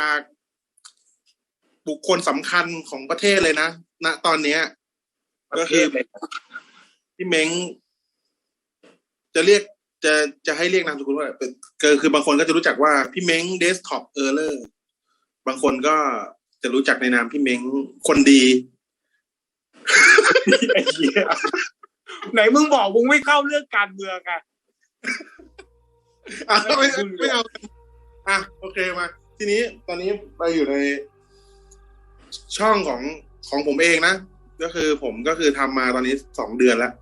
จากบุคคลสำคัญของประเทศเลยนะณตอนเนี้ย ก็คือประเทศเลยพี่เม้งจะเรียกจะจะให้เรียกนามสกุลว่าเป็นก็คือบางคนก็จะรู้จักว่าพี่เม้งเดสก์ท็อปเออร์เลอร์บางคนก็จะรู้จักในนามพี่เม้งคนดีไอ้เหี้ยไหนมึงบอกมึงไม่เข้าเรื่องการเมืองอะอะไม่คุณไม่เอาอะโอเคมา ทีนี้ตอนนี้เราอยู่ในช่องของของผมเองนะ ก็คือผมก็คือทำมาตอนนี้สองเดือนแล้ว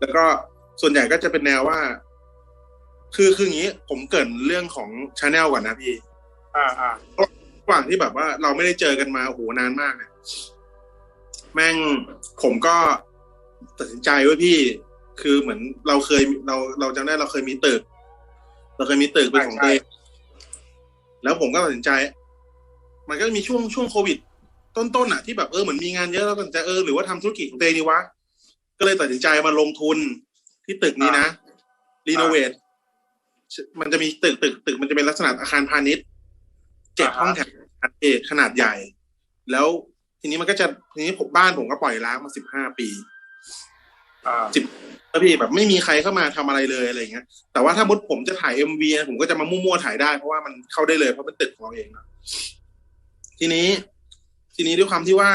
แล้วก็ส่วนใหญ่ก็จะเป็นแนวว่า คือคืออย่างนี้ ผมเกรินเรื่องของชาแนลก่อนนะพี่ อ่าอ่าระหว่างที่แบบว่าเราไม่ได้เจอกันมาโอ้โหนานมากเนี่ยแม่งผมก็ตัดสินใจไว้พี่ คือเหมือนเราเคยเราเราจำได้เราเคยมีตึก เราเคยมีตึกเป็นของตัวเอง แล้วผมก็ตัดสินใจ มันก็มีช่วงช่วงโควิด ต้นๆอะที่แบบเออเหมือนมีงานเยอะแล้วก็ตัดสินใจเออหรือว่าทำธุรกิจของตัวเองดีวะก็เลยตัดสินใจมาลงทุนที่ตึกนี้นะรีโนเวทมันจะมีตึกตึกตึกมันจะเป็นลักษณะอาคารพาณิชย์เจ็ดห้องแถวขนาดเอกขนาดใหญ่ แล้วทีนี้มันก็จะทีนี้ผมบ้านผมก็ปล่อยร้างมาสิบห้าปี อ่าแล้วพี่แบบไม่มีใครเข้ามาทำอะไรเลยอะไรเงี้ย แต่ว่าถ้ามุดผมจะถ่ายเอ็มวีผมก็จะมามั่วๆถ่ายได้เพราะว่ามันเข้าได้เลยเพราะเป็นตึกของเราเองนะทีนี้ ทีนี้ด้วยความที่ว่า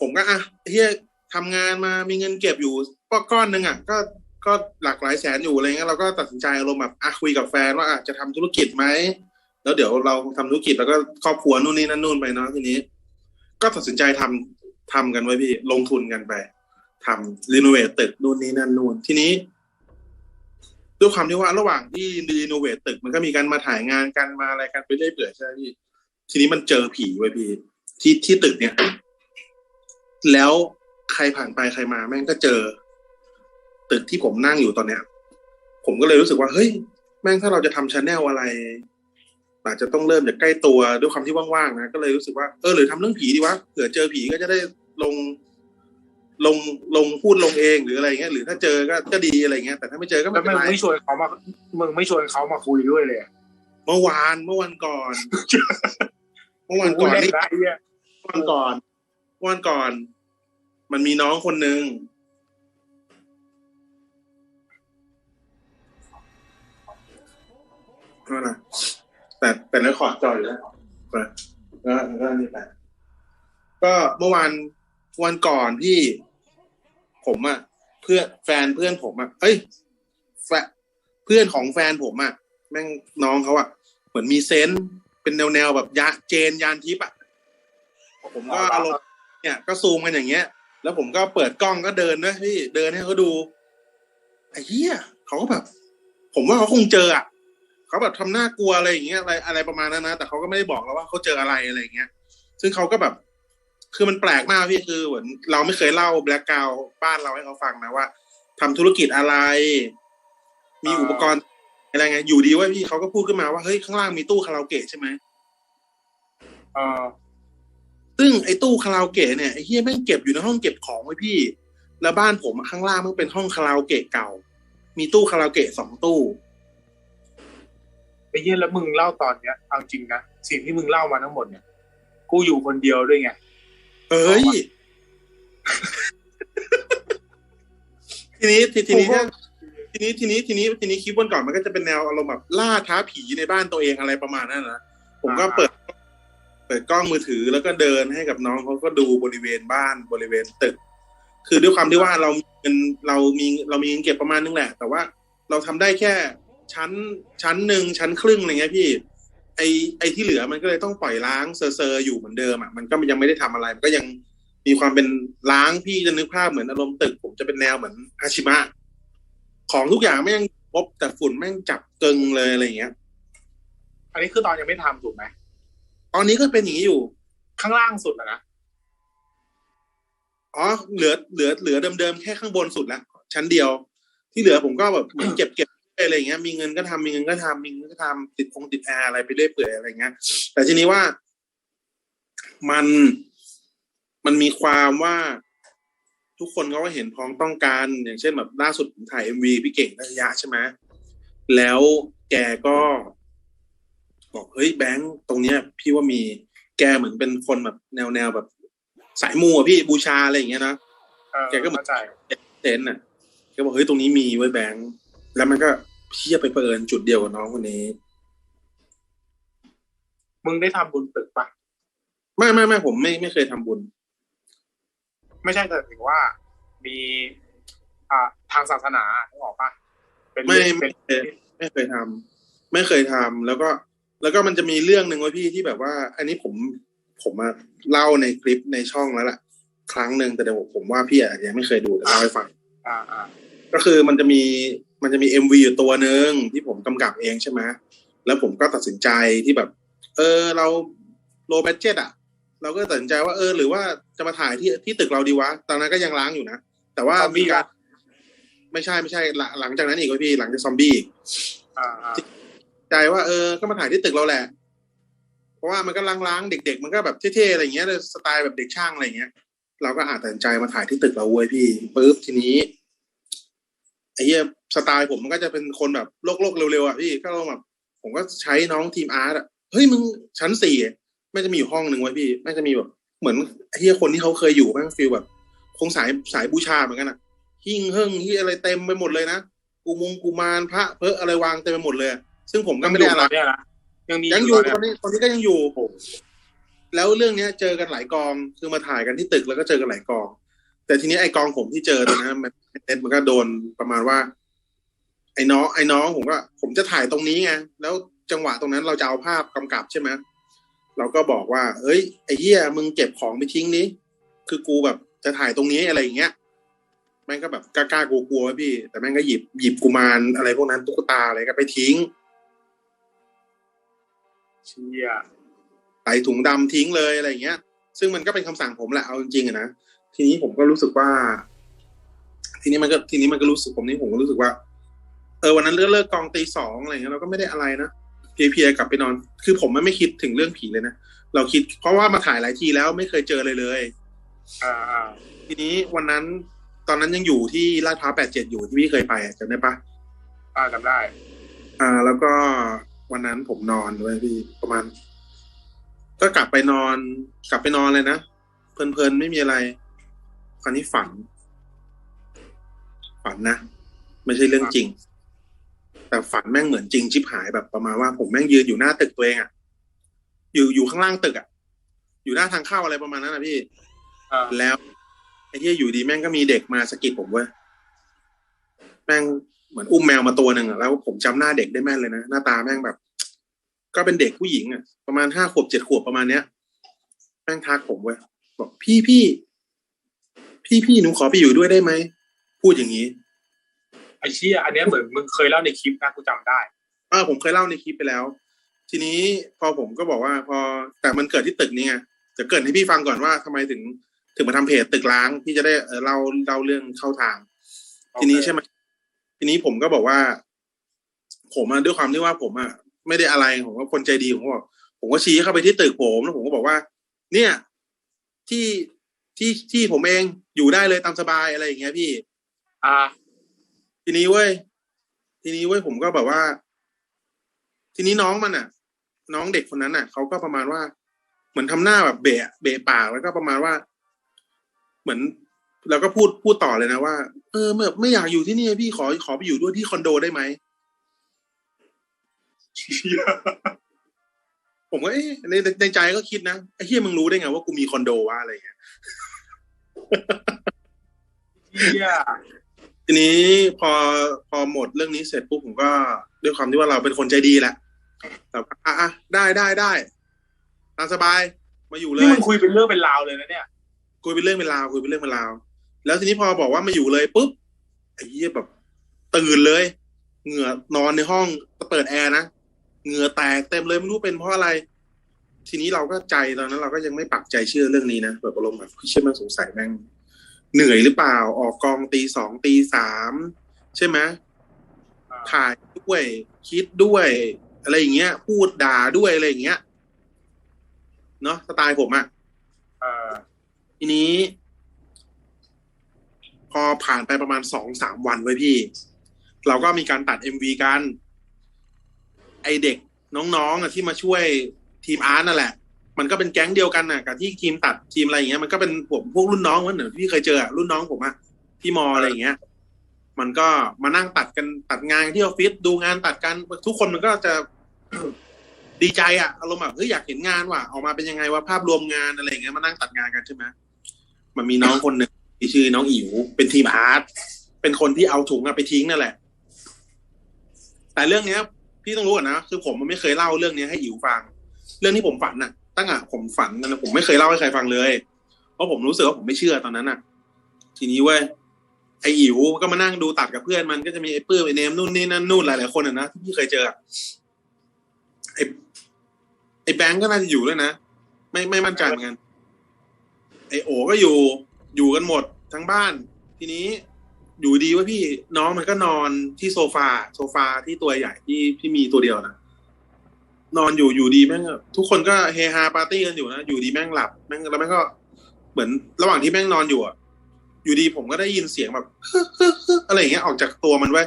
ผมก็อะเฮียทำงานมามีเงินเก็บอยู่ก็ก้อนหนึ่งอะก็ก็หลักหลายแสนอยู่อะไรเงี้ยเราก็ตัดสินใจอารมณ์แบบอะคุยกับแฟนว่าอะจะทำธุรกิจไหมแล้วเดี๋ยวเราทำธุรกิจแล้วก็ครอบครัวนู่นนี่นั่นนู่นไปเนาะทีนี้ ก็ตัดสินใจทำทำกันไว้พี่ลงทุนกันไป ทำรีโนเวทตึกนู่นนี่นั่นนู่นทีนี้ด้วยความที่ว่าระหว่างที่รีโนเวทตึกมันก็มีการมาถ่ายงานกันมาอะไรกันไปเรื่อยเปื่อยใช่ไหมพี่ทีนี้มันเจอผีไว้พี่ที่ที่ตึกเนี่ย แล้วใครผ่านไปใครมาแม่งก็เจอ ตึกที่ผมนั่งอยู่ตอนเนี้ย ผมก็เลยรู้สึกว่าเฮ้ย แม่งถ้าเราจะทำชาแนลอะไรอาจจะต้องเริ่มจากใกล้ตัวด้วยความที่ว่างๆนะก็เลยรู้สึกว่าเออหรือทำเรื่องผีดีวะเผื่อเจอผีก็จะได้ลง ลงลงพูดลงเองหรืออะไรเงี้ยหรือถ้าเจอก็ก็ดีอะไรเงี้ยแต่ถ้าไม่เจอก็แล้ไม่วเป็มึนงไรไม่ชวนเขามามึงไม่ชวนเขามาคุยด้วยเลยอะเมื่อวานเมื่อวันก่อน เมื่อวันกูก่อนเล่นนี่ได้เหี้ยเมื่อวันก่อนเมื่อวันก่อน มันมีน้องคนหนึ่งก็นะแต่แต่ในขอร์ดจออยู่แล้วไปก็ก็นี่ไปก็เมื่อวานวันก่อนที่ ผมอะเพื่อนแฟนเพื่อนผมอะเอ้ยแฟนเพื่อนของแฟนผมอะแม่งน้องเขาอะเหมือนมีเซนส์เป็นแนวแนวๆแบบยะเจนยานทิพย์อะผมก็อารมณ์เนี่ยก็ซูมกันอย่างเงี้ย แล้วผมก็เปิดกล้องก็เดินนะพี่เดินให้เขาดูไอ้เหี้ยเขาก็แบบ ผมว่าเขาคงเจออะเขาแบบทำหน้ากลัวอะไรอย่างเงี้ยอะไรอะไรประมาณนั้นนะแต่เขาก็ไม่ได้บอกเราว่าเขาเจออะไรอะไรอย่างเงี้ย ซึ่งเขาก็แบบ คือมันแปลกมากพี่คือเหมือนเราไม่เคยเล่าแบล็กกราวบ้านเราให้เขาฟังนะว่าทำธุรกิจอะไร มีอุปกรณ์อะไรไง อยู่ดีว่าพี่เขาก็พูดขึ้นมาว่าเฮ้ยข้างล่างมีตู้คาราโอเกะใช่ไหมเออซึ่งไอ้ตู้คาราโอเกะเนี่ยไอ้เฮียแม่งเก็บอยู่ในห้องเก็บของไว้พี่ แล้วบ้านผมอะข้างล่างมันเป็นห้องคาราโอเกะเก่า มีตู้คาราโอเกะสองตู้ไอ้เหี้ยแล้วมึงเล่าตอนเนี้ยเอาจริงนะสิ่งที่มึงเล่ามาทั้งหมดเนี่ย กูอยู่คนเดียวด้วยไง เอ้ย ทีนี้ทีทีนี้ผมว่าทีนี้ทีนี้ทีนี้ทีนี้คลิปวันก่อนมันก็จะเป็นแนวอารมณ์แบบล่าท้าผีในบ้านตัวเองอะไรประมาณนั้นนะผมก็เปิด เปิดกล้องมือถือแล้วก็เดินให้กับน้องเขาก็ดูบริเวณบ้านบริเวณตึก คือด้วยความที่ว่าเรามีเงินเรามีเรามีเงินเก็บประมาณนึงแหละ แต่ว่าเราทำได้แค่ชั้นชั้นหนึ่งชั้นครึ่งอะไรเงี้ยพี่ ไอไอที่เหลือมันก็เลยต้องปล่อยล้างเซอร์เซอร์อยู่เหมือนเดิมอะมันก็ยังไม่ได้ทำอะไร มันก็ยังมีความเป็นล้างพี่จะนึกภาพเหมือนอารมณ์ตึก ผมจะเป็นแนวเหมือนฮาชิมะของทุกอย่างแม่งครบแต่ฝุ่นแม่งจับเกิงเลยอะไรเงี้ย อันนี้คือตอนยังไม่ทำถูกไหมตอนนี้ก็เป็นอย่างนี้อยู่ข้างล่างสุดอะนะอ๋อเหลือเหลือเหลือเดิมๆแค่ข้างบนสุดแล้วชั้นเดียว ที่เหลือผมก็แบบเหมือนเก็บเก็บ อะไรเงี้ยมีเงินก็ทำมีเงินก็ทำมีเงินก็ทำติดคงติดแอร์อะไรไปเรื่อยเปื่อยอะไรเงี้ย แต่ทีนี้ว่ามันมันมีความว่าทุกคนเขาก็เห็นพ้องต้องการ อย่างเช่นแบบล่าสุดผมถ่ายเอ็มวีพี่เก่งนัทยะใช่ไหมแล้วแกก็บอกเฮ้ยแบงค์ตรงเนี้ย พี่ว่ามีแกเหมือนเป็นคนแบบแนวแนวแบบ สายมูอะพี่บูชาอะไรอย่างเงี้ยนะเออแกก็เหมือนเข้าใจเต็นท์น่ะแกบอกเฮ้ยตรงนี้มีไว้ยแบงค์แล้วมันก็ เพี้ยไปเผอิญจุดเดียวกับน้องคนนี้ มึงได้ทำบุญตึกปะไม่ไม่ไม่ผมไม่ไม่เคยทำบุญ ไม่ใช่แต่ถึงว่า มีอ่าทางศาสนานึกออกปะเป็นไม่เรื่องไม่เป็นเคยไม่เคยทำไม่เคยทำแล้วก็ แล้วก็มันจะมีเรื่องหนึ่งไว้พี่ที่แบบว่า อันนี้ผมผมมาเล่าในคลิปในช่องแล้วล่ะ ครั้งหนึ่งแต่เดี๋ยวผมว่าพี่อาจจะยังไม่เคยดูแต่เล่าให้ฟัง อ่าอ่าก็คือมันจะมี มันจะมีเอ็มวีอยู่ตัวหนึ่งที่ผมกำกับเองใช่ไหมแล้วผมก็ตัดสินใจที่แบบ เออเราโลแบ d เจ็ตอะ เราก็ตัดสินใจว่าเออ หรือว่าจะมาถ่ายที่ที่ตึกเราดีวะ ตอนนั้นก็ยังล้างอยู่นะ แต่ว่าซอมบี้การอะไม่ใช่ไม่ใช่หลังหลังจากนั้นอีกเว้ยพี่หลังจากซอมบี้อีกอ่าอ่าใจว่าเออก็มาถ่ายที่ตึกเราแหละ เพราะว่ามันก็ล้างๆเด็ก ๆ มันก็แบบเท่ๆอะไรอย่างเงี้ยสไตล์แบบเด็กช่างอะไรอย่างเงี้ย เราก็อาจตัดสินใจมาถ่ายที่ตึกเราเว้ยพี่ปุ๊บทีนี้ไอ้เหี้ย สไตล์ผมมันก็จะเป็นคนแบบโลกๆเร็วๆอะพี่ก็เราแบบผมก็ใช้น้องทีมอาร์ตอะเฮ้ยมึงชั้นสี่ไม่งจะมีอยู่ห้องหนึ่งไว้ยพี่ไม่งจะมีแบบเหมือนไอ้เหี้ยคนที่เขาเคยอยู่แม่งฟีลแบบ คงสายสายบูชาเหมือนกันอะหิ้งเฮิ่งที่อะไรเต็มไปหมดเลยนะกูมงกูมารพระเพออะไรวางเต็มไปหมดเลยอะซึ่งผมก็ไม่ได้อะไรตนเนี้ยนะยังมียังอยู่ตตอนนี้ตอนนี้ก็ยังอยู่แล้วเรื่องเนี้ย เจอกันหลายกองคือมาถ่ายกันที่ตึกแล้วก็เจอกันหลายกอง แต่ทีนี้ไอ้กองผมที่เจอตอนนั้นมันเน็ตมันก็โดนประมาณว่า ไอ้น้องไอ้น้องผมก็ผมจะถ่ายตรงนี้ไงแล้วจังหวะตรงนั้นเราจะเอาภาพกำกับใช่ไหมเราก็บอกว่า เอ้ยไอ้เหี้ยมึงเก็บของไปทิ้งนี้คือกูแบบจะถ่ายตรงนี้อะไรอย่างเงี้ยแม่งก็แบบกล้าๆกลัวๆพี่ แต่แม่งก็หยิบหยิบกุมารอะไรพวกนั้นตุ๊กตาอะไรก็ไปทิ้งเชี่ยใส่ถุงดำทิ้งเลยอะไรอย่างเงี้ย ซึ่งมันก็เป็นคำสั่งผมแหละเอาจริงๆอะนะทีนี้ผมก็รู้สึกว่า ทีนี้มันก็ทีนี้มันก็รู้สึกผมนี่ผมก็รู้สึกว่า เออวันนั้นเลิกเลิกกองตีสองอะไรเงี้ยเราก็ไม่ได้อะไรนะเพลียๆกลับไปนอน คือผมไม่คิดถึงเรื่องผีเลยนะเราคิด เพราะว่ามาถ่ายหลายทีแล้วไม่เคยเจอเลยเลย อ่าอ่าทีนี้วันนั้นตอนนั้นยังอยู่ที่ลาดพร้าวแปดเจ็ดอยู่ที่พี่เคยไปอะจำได้ปะอ่าจำได้ อ่า แล้วก็วันนั้นผมนอนด้วยพี่ประมาณ ก็กลับไปนอน กลับไปนอนเลยนะเพลินๆไม่มีอะไรคราวนี้ฝัน ฝันนะไม่ใช่เรื่องจริง แต่ฝันแม่งเหมือนจริงชิบหายแบบประมาณว่าผมแม่งยืนอยู่หน้าตึกตัวเองอะอยู่อยู่ข้างล่างตึกอะอยู่หน้าทางเข้าอะไรประมาณนั้นนะพี่อ่าแล้วไอ้ที่อยู่ดีแม่งก็มีเด็กมาสะกิดผมเว้ยแม่งเหมือนอุ้มแมวมาตัวหนึ่งอะแล้วผมจำหน้าเด็กได้แม่นเลยนะหน้าตาแม่งแบบ ก็เป็นเด็กผู้หญิงอะประมาณห้าขวบเจ็ดขวบประมาณเนี้ยแม่งทักผมเว้ยบอกพี่พี่พี่พี่หนูขอไปอยู่ด้วยได้ไหมพูดอย่างนี้ ไอ้เชี่ยอันเนี้ยเหมือนมึงเคยเล่าในคลิปนะกูจำได้เออผมเคยเล่าในคลิปไปแล้ว ทีนี้พอผมก็บอกว่า พอแต่มันเกิดที่ตึกนี้ไงจะเกริดให้พี่ฟังก่อนว่าทำไมถึงถึงมาทำเพจตึกล้างพี่จะได้เออเล่าเล่าเรื่องเข้าทาง ทีนี้ใช่ไหมทีนี้ผมก็บอกว่า ผมอะด้วยความที่ว่าผมอะไม่ได้อะไรผมก็คนใจดีผมก็บอกผมก็ชี้เข้าไปที่ตึกผมแล้วผมก็บอกว่า เนี่ย ที่ที่ที่ผมเองอยู่ได้เลยตามสบายอะไรอย่างเงี้ยพี่ อ่า ทีนี้เว้ยทีนี้เว้ยผมก็แบบว่า ทีนี้น้องมันอะ น้องเด็กคนนั้นอะเขาก็ประมาณว่า เหมือนทำหน้าแบบเบะเบะปากแล้วก็ประมาณว่า เหมือนแล้วก็พูดพูดต่อเลยนะว่า เออไม่ไม่อยากอยู่ที่นี่พี่ขอขอไปอยู่ด้วยที่คอนโดได้ไหมเฮียผมก็เอ๊ะในในใจก็คิดนะไอ้เฮียมึงรู้ได้ไงว่ากูมีคอนโดวะอะไรอย่างเงี้ยเชี่ย ทีนี้พอพอหมดเรื่องนี้เสร็จปุ๊บผมก็ด้วยความที่ว่าเราเป็นคนใจดีแหละแบบอะอะได้ได้ได้ตามสบายมาอยู่เลนี่ยมึงคุยเป็นเรื่องเป็นราวเลยนะเนี่ย คุยเป็นเรื่องเป็นราวคุยเป็นเรื่องเป็นราว แล้วทีนี้พอบอกว่ามาอยู่เลยปุ๊บไอ้เหี้ยแบบ ตื่นเลย เหงื่อนอนในห้องเปิดแอร์นะเหงื่อแตกเต็มเลยไม่รู้เป็นเพราะอะไร ทีนี้เราก็ใจตอนนั้น เราก็ยังไม่ปักใจเชื่อเรื่องนี้นะแบบอารมณ์แบบเชื่อมันสงสัยแม่ง เหนื่อยหรือเปล่า ออกกองตีสองตีสามใช่ไหมอ่าถ่ายด้วย คิดด้วย อะไรอย่างเงี้ย พูดด่าด้วยอะไรอย่างเงี้ยเนาะสไตล์ผมอะเออทีนี้ พอผ่านไปประมาณสองสามวันไว้ยพี่ เราก็มีการตัดเอ็มวีกัน ไอเด็กน้องๆอะที่มาช่วยทีมอาร์ตนั่นแหละ มันก็เป็นแก๊งเดียวกันน่ะกับที่ทีมตัดทีมอะไรอย่างเงี้ยมันก็เป็นผมพวกรุ่นน้องเหมือนที่เคยเจออะรุ่นน้องผมอะที่มออะไรอย่างเงี้ย มันก็มานั่งตัดกันตัดงานที่ออฟฟิศดูงานตัดกันทุกคนมันก็จะดีใจอะอารมณ์แบบเฮ้ยอยากเห็นงานว่ะออกมาเป็นยังไงว่าภาพรวมงานอะไรเงี้ยมานั่งตัดงานกันใช่ไหมมันมีน้องคนหนึ่งที่ชื่อน้องอิ๋วเป็นทีมอาร์ตเป็นคนที่เอาถุงอะไปทิ้งนั่นแหละ แต่เรื่องเนี้ย พี่ต้องรู้ก่อนนะคือผมมันไม่เคยเล่าเรื่องเนี้ยให้อิ๋วฟัง เรื่องที่ผมฝันน่ะ ตั้งแต่ผมฝันนะผมไม่เคยเล่าให้ใครฟังเลย เพราะผมรู้สึกว่าผมไม่เชื่อตอนนั้นน่ะ ทีนี้เว้ยไออิ๋วก็มานั่งดูตัดกับเพื่อนมันก็จะมีไอ้ปื้มไอ้เนมนู่นนี่นั่นนู่นหลายๆคนอะนะที่พี่เคยเจอไอ้ไอ้แบงก์ก็น่าจะอยู่ด้วยนะไม่ไม่มั่นใจเหมือนกัน ไอโอก็อยู่อยู่กันหมดทั้งบ้าน ทีนี้อยู่ดีว่าพี่น้องมันก็นอนที่โซฟา โซฟาที่ตัวใหญ่ที่ที่มีตัวเดียวนะ นอนอยู่อยู่ดีแม่งทุกคนก็เฮฮาปาร์ตี้กันอยู่นะอยู่ดีแม่งหลับแม่งแล้วแม่งก็เหมือนระหว่างที่แม่งนอนอยู่อะอยู่ดีผมก็ได้ยินเสียงแบบอะไรอย่างเงี้ยออกจากตัวมันไว้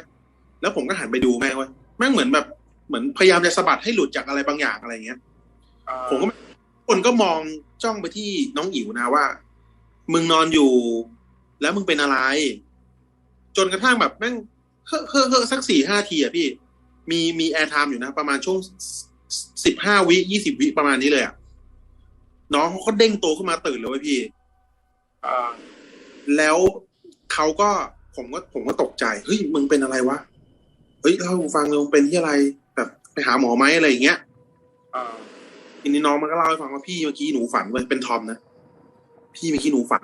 แล้วผมก็หันไปดูแม่งไว้แม่งเหมือนแบบเหมือนพยายามจะสะบัดให้หลุดจากอะไรบางอย่างอะไรเงี้ยผมก็คนก็มองจ้องไปที่น้องอิ๋วนะว่า มึงนอนอยู่ แล้วมึงเป็นอะไร จนกระทั่งแบบแม่งเฮ้อเฮ้อเฮ้อสักสี่ห้าทีอะพี่ มีมีแอร์ไทม์อยู่นะ ประมาณช่วง สิบห้าวิยี่สิบวิประมาณนี้เลยอะน้องเขาก็เด้งตัวขึ้นมาตื่นเลยเว้ยพี่แล้วเขาก็ผมก็ผมก็ตกใจเฮ้ยมึงเป็นอะไรวะเฮ้ยเล่าให้กูฟังเลยมึงเป็นที่อะไรแบบไปหาหมอไหมอะไรอย่างเงี้ยอ่าทีนี้น้องมันก็เล่าให้ฟังว่าพี่เมื่อกี้หนูฝันเว้ยเป็นทอมนะพี่เมื่อกี้หนูฝัน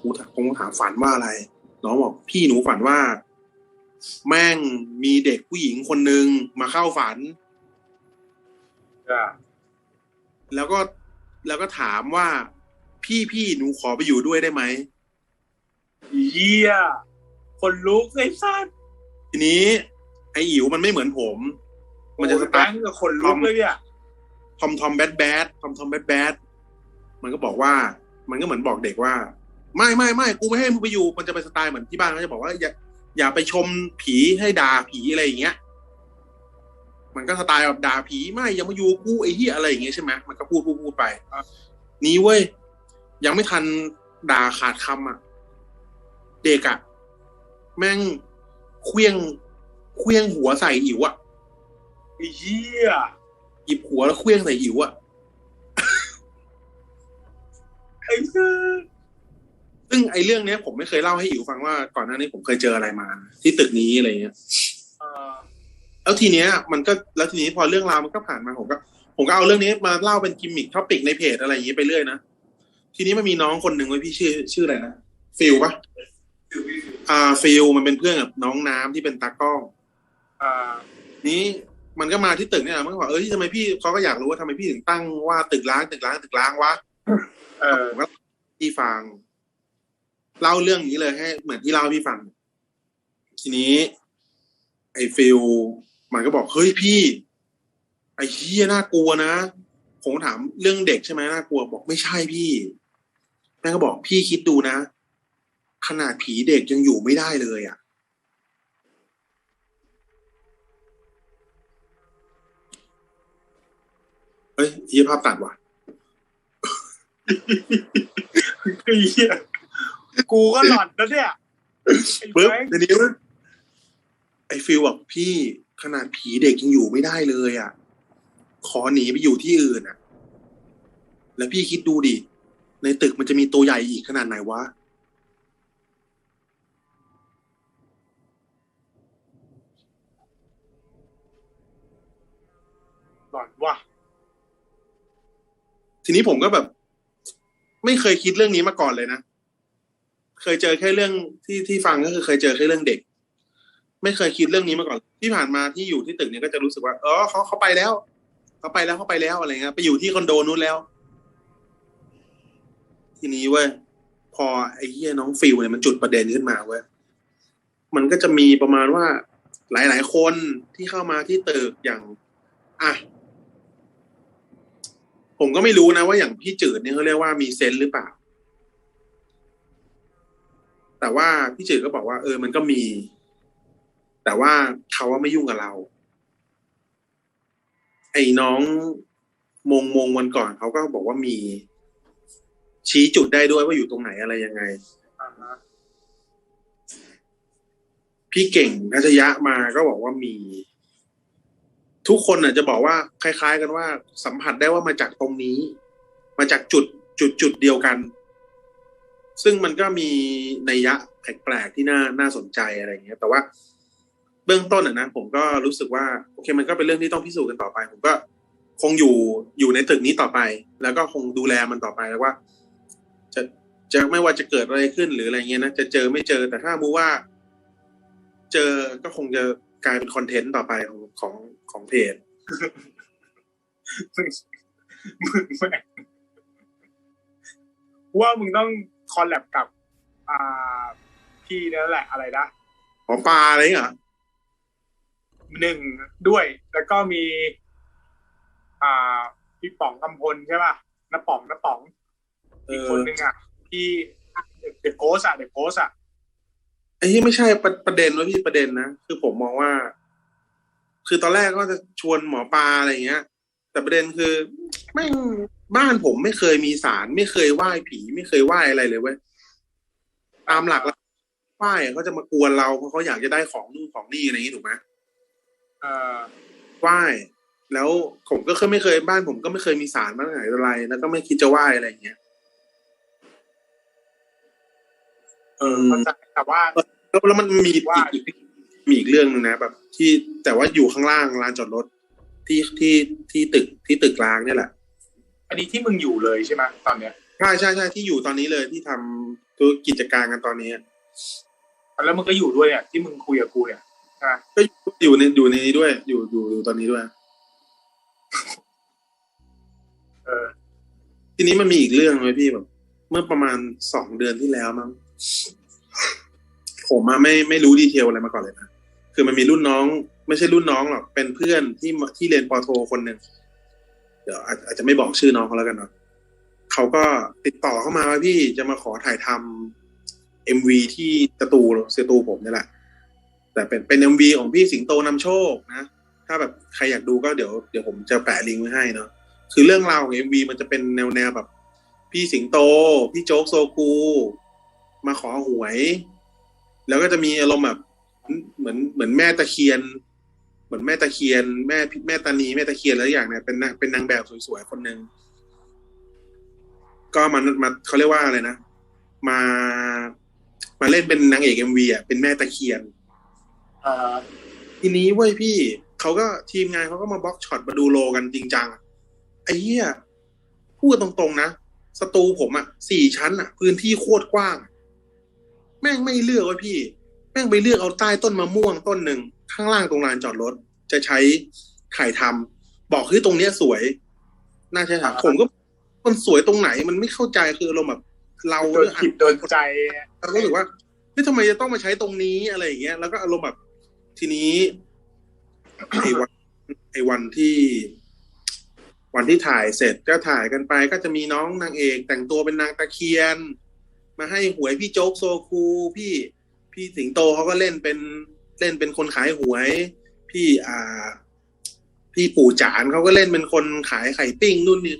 กูถามผมถามฝันว่าอะไร น้องบอก พี่หนูฝันว่า แม่งมีเด็กผู้หญิงคนหนึ่งมาเข้าฝัน แล้วก็แล้วก็ถามว่า พี่พี่หนูขอไปอยู่ด้วยได้ไหมเยี่ยคนลุกไอ้สัสทีนี้ ไออิ๋วมันไม่เหมือนผม มันจะสโอ้ยไตแบล์งค์กับคนลุกเลยเนี่ยทอมทอมแบดแบดทอมทอมแบดแบดมันก็บอกว่า มันก็เหมือนบอกเด็กว่า ไม่ไม่ไม่กูไม่ให้มึงไปอยู่ มันจะเป็นสไตล์เหมือนที่บ้านเขาจะบอกว่าอย่าอย่าไปชมผีให้ด่าผีอะไรอย่างเงี้ย มันก็สไตล์แบบด่าผีไม่อย่ามาอยู่กูไอ้เหี้ยอะไรอย่างเงี้ยใช่ไหมมันก็พูดพูดพูดไปนี้เว้ยยังไม่ทันด่าขาดคำอะ เด็กอะ แม่งเคลี้ยงเคลี้ยงหัวใส่อิ๋วอะไอ้เยี่ยหยิบหัวแล้วเคลี้ยงใส่อิ๋วอะไอ้สัสซึ่งไอ้เรื่องเนี้ย ผมไม่เคยเล่าให้อิ๋วฟังว่าก่อนหน้านี้ผมเคยเจออะไรมา ที่ตึกนี้อะไรเงี้ยอ่า แล้วทีเนี้ยมันก็แล้วทีนี้พอเรื่องราวมันก็ผ่านมาผมก็ ผมก็เอาเรื่องนี้มาเล่าเป็นกิมมิคท็อปิกในเพจอะไรอย่างงี้ไปเรื่อยนะทีนี้มันมีน้องคนหนึ่งไว้ยพี่ชื่อ ชื่ออะไรนะฟิลปะอ่าฟิลมันเป็นเพื่อนกับน้องน้ำที่เป็นตากล้อง อ่า นี้มันก็มาที่ตึกเนี่ยมันก็บอกเออที่ทำไมพี่เขาก็อยากรู้ว่าทำไมพี่ถึงตั้งว่าตึกล้างตึกล้างตึกล้างวะเออผมก็พี่ฟังเล่าเรื่องนี้เลยให้ เหมือนที่เล่าให้พี่ฟัง ทีนี้ ไอ้ฟิล มันก็บอกเฮ้ยพี่ ไอ้เฮียน่ากลัวนะผมก็ถามเรื่องเด็กใช่ไหมน่ากลัวบอกไม่ใช่พี่แม่งก็บอกพี่คิดดูนะ ขนาดผีเด็กยังอยู่ไม่ได้เลยอะ เฮ้ยเฮียภาพตัดว่ะไอ้เยี่ยกูก็หลอนแล้วเนี่ยไอ้ปึ๊บแบงค์เดี๋ยวนี้ว่าไอ้ฟิลบอกพี่ ขนาดผีเด็กยังอยู่ไม่ได้เลยอะ ขอหนีไปอยู่ที่อื่นอะ แล้วพี่คิดดูดิ ในตึกมันจะมีตัวใหญ่อีกขนาดไหนวะ หลอนว่ะ ทีนี้ผมก็แบบ ไม่เคยคิดเรื่องนี้มาก่อนเลยนะ เคยเจอแค่เรื่องที่ที่ฟังก็คือเคยเจอแค่เรื่องเด็ก ไม่เคยคิดเรื่องนี้มาก่อน ที่ผ่านมาที่อยู่ที่ตึกเนี้ก็จะรู้สึกว่าเออเขาเขาไปแล้วเขาไปแล้วเขาไปแล้วอะไรเงี้ยไปอยู่ที่คอนโดนู้นแล้ว ทีนี้เว้ยพอไอ้เหี้ยน้องฟิลเนี่ยมันจุดประเด็นขึ้นมาเว้ยมันก็จะมีประมาณว่า หลาย ๆ คนที่เข้ามาที่ตึกอย่าง อะผมก็ไม่รู้นะว่าอย่างพี่จืดเนี่ยเขาเรียกว่ามีเซนหรือเปล่า แต่ว่าพี่จืดก็บอกว่า เออ มันก็มี แต่ว่าเขาว่าไม่ยุ่งกับเรา ไอ้น้องมงมงวันก่อนเขาก็บอกว่ามี ชี้จุดได้ด้วยว่าอยู่ตรงไหนอะไรยังไงพี่เก่งนัชยะมาก็บอกว่ามี ทุกคนน่ะ จะบอกว่าคล้าย ๆ กันว่า สัมผัสได้ว่ามาจากตรงนี้ มาจากจุดจุดจุดเดียวกัน ซึ่งมันก็มีนัยยะแปลกๆที่น่าน่าสนใจอะไรอย่างเงี้ย แต่ว่า เบื้องต้นอะนะผมก็รู้สึกว่าโอเคมันก็เป็นเรื่องที่ต้องพิสูจน์กันต่อไป ผมก็คงอยู่อยู่ในตึกนี้ต่อไป แล้วก็คงดูแลมันต่อไปแล้วว่า จะจะไม่ว่าจะเกิดอะไรขึ้นหรืออะไรเงี้ยนะจะเจอไม่เจอแต่ถ้ามูว่า เจอก็คงจะกลายเป็นคอนเทนต์ต่อไปของของของเพจซึ่งมึงแม่งว่ามึงต้องคอลแลบกับ อ่า พี่นั่นแหละอะไรนะหมอปลาอะไรอย่างเงี้ยเหรอ หนึ่งด้วย แล้วก็มี อ่าพี่ป๋องกำพลใช่ป่ะน้าป๋องน้าป๋องเออีกอคนนึงอะที่เด็กโกสอะเด็กโกสอะไอ้ที่ไม่ใช่ประประเด็นว่าพี่ประเด็นนะคือผมมองว่า คือตอนแรกก็จะชวนหมอปลาอะไรอย่างเงี้ย แต่ประเด็นคือแม่งบ้านผมไม่เคยมีสารไม่เคยไหว้ผี ไม่เคยไหว้อะไรเลยเว้ยตามหลักแล้วไหว้เขาจะมากวนเราเพราะเขาอยากจะได้ของนู่นของนี่อะไรอย่างงี้ถูกไหมเอ่อ ไหว้แล้วผมก็เคยไม่เคยบ้าน ผมก็ไม่เคยมีสารมาตั้งไหนแต่ไร แล้วก็ไม่คิดจะไหว้อะไรอย่างเงี้ยเออเข้าใจแต่ว่าแล้วแล้วมันมีอีกว่าอีกมีอีกเรื่องหนึงนะแบบ ที่แต่ว่าอยู่ข้างล่างลานจอดรถที่ที่ที่ตึกที่ตึกร้างเนี่ยแหละ อันนี้ที่มึงอยู่เลยใช่ไหมตอนเนี้ยใช่ใช่ใช่ที่อยู่ตอนนี้เลยที่ทำธุรกิจการกันตอนนี้ แล้วมึงก็อยู่ด้วยเนี่ยที่มึงคุยกับกูเนี่ยใช่ไหม ก็อยู่ในอยู่ในนี้ด้วย อยู่อยู่อยู่ตอนนี้ด้วยเออทีนี้มันมีอีกเรื่องเลยพี่แบบ เมื่อประมาณสองเดือนที่แล้วมั้งผมมาไม่ไม่รู้ดีเทลอะไรมาก่อนเลยนะคือมันมีรุ่นน้อง ไม่ใช่รุ่นน้องหรอกเป็นเพื่อนที่ที่เรียนปอโทคนหนึ่งเดี๋ยวอาจจะไม่บอกชื่อน้องเขาแล้วกันเนาะเขาก็ติดต่อเข้ามาว่าพี่จะมาขอถ่ายทำเอ็มวีที่สตูเสตูผมนี่แหละ แต่เป็นเป็นเอ็มวีของพี่สิงโตนำโชคนะ ถ้าแบบใครอยากดูก็เดี๋ยวเดี๋ยวผมจะแปะลิงก์ไว้ให้เนาะคือเรื่องราวของเอ็มวีมันจะเป็นแนวแนวแบบ พี่สิงโต พี่โจ๊กโซคูมาขอหวย แล้วก็จะมีอารมณ์แบบเหมือนเหมือนแม่ตะเคียน เหมือนแม่ตะเคียน แม่แม่ตานีแม่ตะเคียนอะไรอย่างเนี่ยเป็นนางเป็นนางแบบสวยๆคนหนึ่งก็มันมาเขาเรียกว่าอะไรนะมา มาเล่นเป็นนางเอกเอ็มวีอะเป็นแม่ตะเคียนอ่อ ทีนี้เว้ยพี่เขาก็ทีมงานเขาก็มาบล็อกช็อตมาดูโลกันจริงจังไอ้เหี้ยพูดตรงๆนะสตูผมอะสี่ชั้นอะพื้นที่โคตรกว้าง แม่งไม่เลือกเว้ยพี่ แม่งไปเลือกเอาใต้ต้นมะม่วงต้นหนึ่งข้างล่างตรงลานจอดรถ จะใช้ถ่ายทำบอกคือตรงเนี้ยสวย น่าใช่ถามผมก็มันสวยตรงไหนมันไม่เข้าใจคืออารมณ์แบบ เราโดนจิตโดนใจเราก็รู้สึกว่าเฮ้ยทำไมจะต้องมาใช้ตรงนี้อะไรอย่างเงี้ยแล้วก็อารมณ์แบบ ทีนี้ไอ้วันไอ้วันที่ วันที่ถ่ายเสร็จก็ถ่ายกันไป ก็จะมีน้องนางเอกแต่งตัวเป็นนางตะเคียน มาให้หวยพี่โจ๊กโซคูพี่พี่สิงโตเขาก็เล่นเป็นเล่นเป็นคนขายหวย พี่อ่า พี่ปู่จานเขาก็เล่นเป็นคนขายไข่ปิ้งนู่นนี่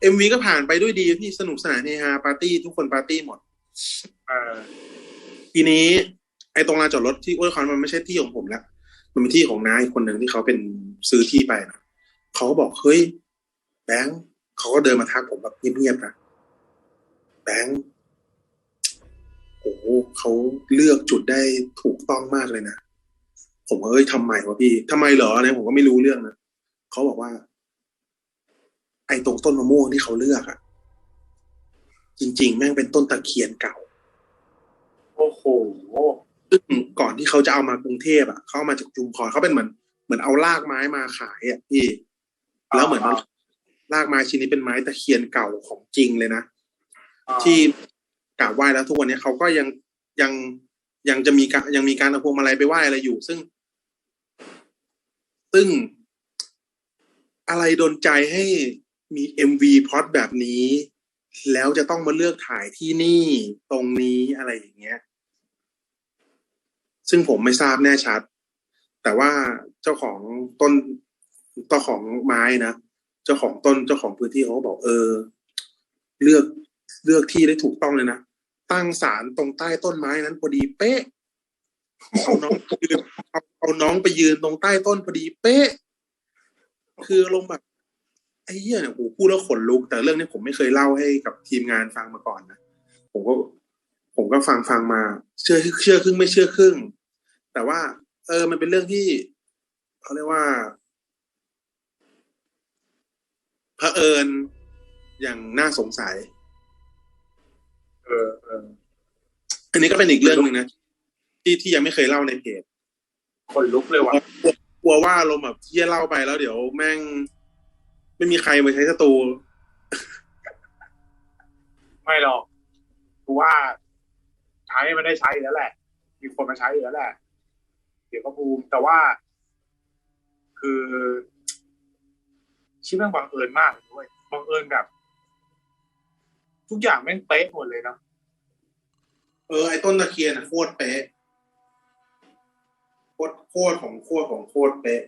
เอ็มวีก็ผ่านไปด้วยดีพี่สนุกสนานเฮฮาปาร์ตี้ทุกคนปาร์ตี้หมดเออทีนี้ ไอ้ตรงลานจอดรถที่อ้วยคอนมันไม่ใช่ที่ของผมแล้วมันเป็นที่ของน้าอีกคนหนึ่งที่เขาเป็นซื้อที่ไปนะเขาก็บอกเฮ้ยแบงค์เขาก็เดินมาทักผมแบบเงียบๆนะแบงค์โอ้โหเขาเลือกจุดได้ถูกต้องมากเลยนะผมก็เอ้ยทำไมวะพี่ทำไมเหรออะไรผมก็ไม่รู้เรื่องนะเขาบอกว่า ไอ้ตรงต้นมะม่วงที่เขาเลือกอะจริง ๆ แม่งเป็นต้นตะเคียนเก่า โอ้โห ก่อนที่เขาจะเอามากรุงเทพอะเขาเอามาจากจุมพรเขาเป็นเหมือนเหมือนเอารากไม้มาขายอะพี่แล้วเหมือนมันรากไม้ชิ้นนี้เป็นไม้ตะเคียนเก่าของจริงเลยนะที่กราบไหว้แล้วทุกวันนี้เขาก็ยังยังยังจะมีการยังมีการเอาพวงมาลัยไปไหว้อะไรอยู่ ซึ่ง ซึ่งอะไรดนใจให้มีเอ็มวีพล็อตแบบนี้ แล้วจะต้องมาเลือกถ่ายที่นี่ตรงนี้อะไรอย่างเงี้ย ซึ่งผมไม่ทราบแน่ชัด แต่ว่าเจ้าของต้นเจ้าของไม้นะเจ้าของต้นเจ้าของพื้นที่เขาบอกเออ เลือกเลือกที่ได้ถูกต้องเลยนะตั้งศาลตรงใต้ต้นไม้นั้นพอดีเป๊ะเอาน้องไปยืนเอาเอาน้องไปยืนตรงใต้ต้นพอดีเป๊ะ คืออารมณ์แบบไอ้เหี้ยเนี่ยโหพูดแล้วขนลุก แต่เรื่องนี้ผมไม่เคยเล่าให้กับทีมงานฟังมาก่อนนะผมก็ ผมก็ฟังฟังมา เชื่อเชื่อครึ่งไม่เชื่อครึ่ง แต่ว่า เออ มันเป็นเรื่องที่เขาเรียกว่าเผอิญอย่างน่าสงสัย เออเอออันนี้ก็เป็นอีกเรื่องหนึ่งนะที่ที่ยังไม่เคยเล่าในเพจคนลุกเลยว่ะกลัวกลัวว่าลมณ์แบบที่เล่าไปแล้วเดี๋ยวแม่ง ไม่มีใครมาใช้สตู ไม่หรอกกูว่า ใช้มันได้ใช้แล้วแหละ มีคนมาใช้อยู่แล้วแหละเดี๋ยวก็บูมแต่ว่า คือชีวิตม่งบังเอิญมากด้วยบังเอิญแบบ ทุกอย่างแม่งเป๊ะหมดเลยเนาะเออไอ้ต้นตะเคียนอะโคตรเป๊ะโคตรโคตรของโคตรของโคตรเป๊ะ